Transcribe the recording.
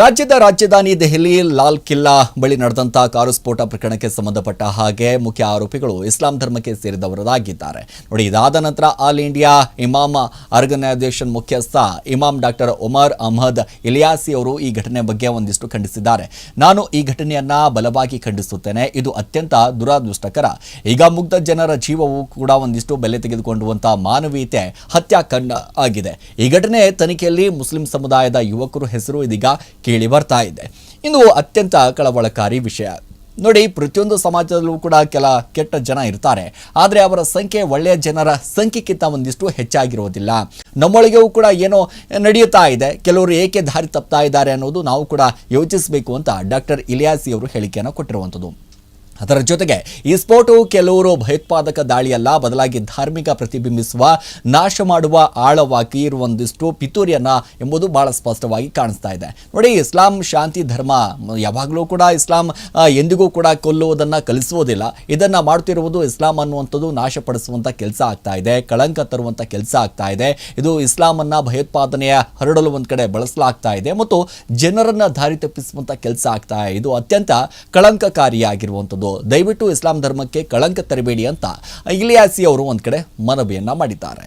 ರಾಜ್ಯದ ರಾಜಧಾನಿ ದೆಹಲಿ ಲಾಲ್ ಕಿಲ್ಲಾ ಬಳಿ ನಡೆದಂತಹ ಕಾರು ಸ್ಫೋಟ ಪ್ರಕರಣಕ್ಕೆ ಸಂಬಂಧಪಟ್ಟ ಹಾಗೆ ಮುಖ್ಯ ಆರೋಪಿಗಳು ಇಸ್ಲಾಂ ಧರ್ಮಕ್ಕೆ ಸೇರಿದವರಾಗಿದ್ದಾರೆ. ನೋಡಿ, ಇದಾದ ನಂತರ ಆಲ್ ಇಂಡಿಯಾ ಇಮಾಮ್ ಆರ್ಗನೈಸೇಷನ್ ಮುಖ್ಯಸ್ಥ ಇಮಾಮ್ ಡಾಕ್ಟರ್ ಒಮರ್ ಅಹಮದ್ ಇಲಿಯಾಸಿ ಅವರು ಈ ಘಟನೆ ಬಗ್ಗೆ ಒಂದಿಷ್ಟು ಖಂಡಿಸಿದ್ದಾರೆ. ನಾನು ಈ ಘಟನೆಯನ್ನ ಬಲವಾಗಿ ಖಂಡಿಸುತ್ತೇನೆ. ಇದು ಅತ್ಯಂತ ದುರಾದೃಷ್ಟಕರ. ಈಗ ಮುಗ್ಧ ಜನರ ಜೀವವು ಕೂಡ ಒಂದಿಷ್ಟು ಬೆಲೆ ತೆಗೆದುಕೊಂಡುವಂತಹ ಮಾನವೀಯತೆ ಹತ್ಯಾಕಾಂಡ ಆಗಿದೆ. ಈ ಘಟನೆ ತನಿಖೆಯಲ್ಲಿ ಮುಸ್ಲಿಂ ಸಮುದಾಯದ ಯುವಕರು ಹೆಸರು ಇದೀಗ ಕೇಳಿ ಬರ್ತಾ ಇದೆ. ಇದು ಅತ್ಯಂತ ಕಳವಳಕಾರಿ ವಿಷಯ. ನೋಡಿ, ಪ್ರತಿಯೊಂದು ಸಮಾಜದಲ್ಲೂ ಕೂಡ ಕೆಲ ಕೆಟ್ಟ ಜನ ಇರ್ತಾರೆ. ಆದರೆ ಅವರ ಸಂಖ್ಯೆ ಒಳ್ಳೆಯ ಜನರ ಸಂಖ್ಯೆಗಿಂತ ಒಂದಿಷ್ಟು ಹೆಚ್ಚಾಗಿರೋದಿಲ್ಲ. ನಮ್ಮೊಳಗೆಯೂ ಕೂಡ ಏನೋ ನಡೆಯುತ್ತಾ ಇದೆ. ಕೆಲವರು ಏಕೆ ದಾರಿ ತಪ್ತಾ ಇದ್ದಾರೆ ಅನ್ನೋದು ನಾವು ಕೂಡ ಯೋಚಿಸಬೇಕು ಅಂತ ಡಾಕ್ಟರ್ ಇಲಿಯಾಸಿ ಅವರು ಹೇಳಿಕೆಯನ್ನು ಕೊಟ್ಟಿರುವಂಥದ್ದು. ಅದರ ಜೊತೆಗೆ ಈ ಸ್ಫೋಟವು ಕೆಲವರು ಭಯೋತ್ಪಾದಕ ದಾಳಿಯಲ್ಲ ಬದಲಾಗಿ ಧಾರ್ಮಿಕ ಪ್ರತಿಬಿಂಬಿಸುವ, ನಾಶ ಮಾಡುವ ಆಳವಾಗಿ ಇರುವಂದಿಷ್ಟು ಪಿತೂರಿಯನ್ನ ಎಂಬುದು ಬಹಳ ಸ್ಪಷ್ಟವಾಗಿ ಕಾಣಿಸ್ತಾ ಇದೆ. ನೋಡಿ, ಇಸ್ಲಾಂ ಶಾಂತಿ ಧರ್ಮ, ಯಾವಾಗಲೂ ಕೂಡ ಇಸ್ಲಾಂ ಎಂದಿಗೂ ಕೂಡ ಕೊಲ್ಲುವುದನ್ನು ಕಲಿಸುವುದಿಲ್ಲ. ಇದನ್ನು ಮಾಡ್ತಿರುವುದು ಇಸ್ಲಾಂ ಅನ್ನುವಂಥದ್ದು ನಾಶಪಡಿಸುವಂಥ ಕೆಲಸ ಆಗ್ತಾ ಇದೆ, ಕಳಂಕ ತರುವಂಥ ಕೆಲಸ ಆಗ್ತಾ ಇದೆ. ಇದು ಇಸ್ಲಾಮನ್ನು ಭಯೋತ್ಪಾದನೆಯ ಹರಡಲು ಒಂದು ಕಡೆ ಬಳಸಲಾಗ್ತಾ ಇದೆ ಮತ್ತು ಜನರನ್ನು ದಾರಿ ತಪ್ಪಿಸುವಂಥ ಕೆಲಸ ಆಗ್ತಾ ಇದೆ. ಇದು ಅತ್ಯಂತ ಕಳಂಕಕಾರಿಯಾಗಿರುವಂಥದ್ದು ದಯವಿಟ್ಟು ಇಸ್ಲಾಂ ಧರ್ಮಕ್ಕೆ ಕಳಂಕ ತರಬೇಡಿ ಅಂತ ಇಲಿಯಾಸಿ ಅವರು ಒಂದ್ ಕಡೆ ಮನವಿಯನ್ನ ಮಾಡಿದ್ದಾರೆ.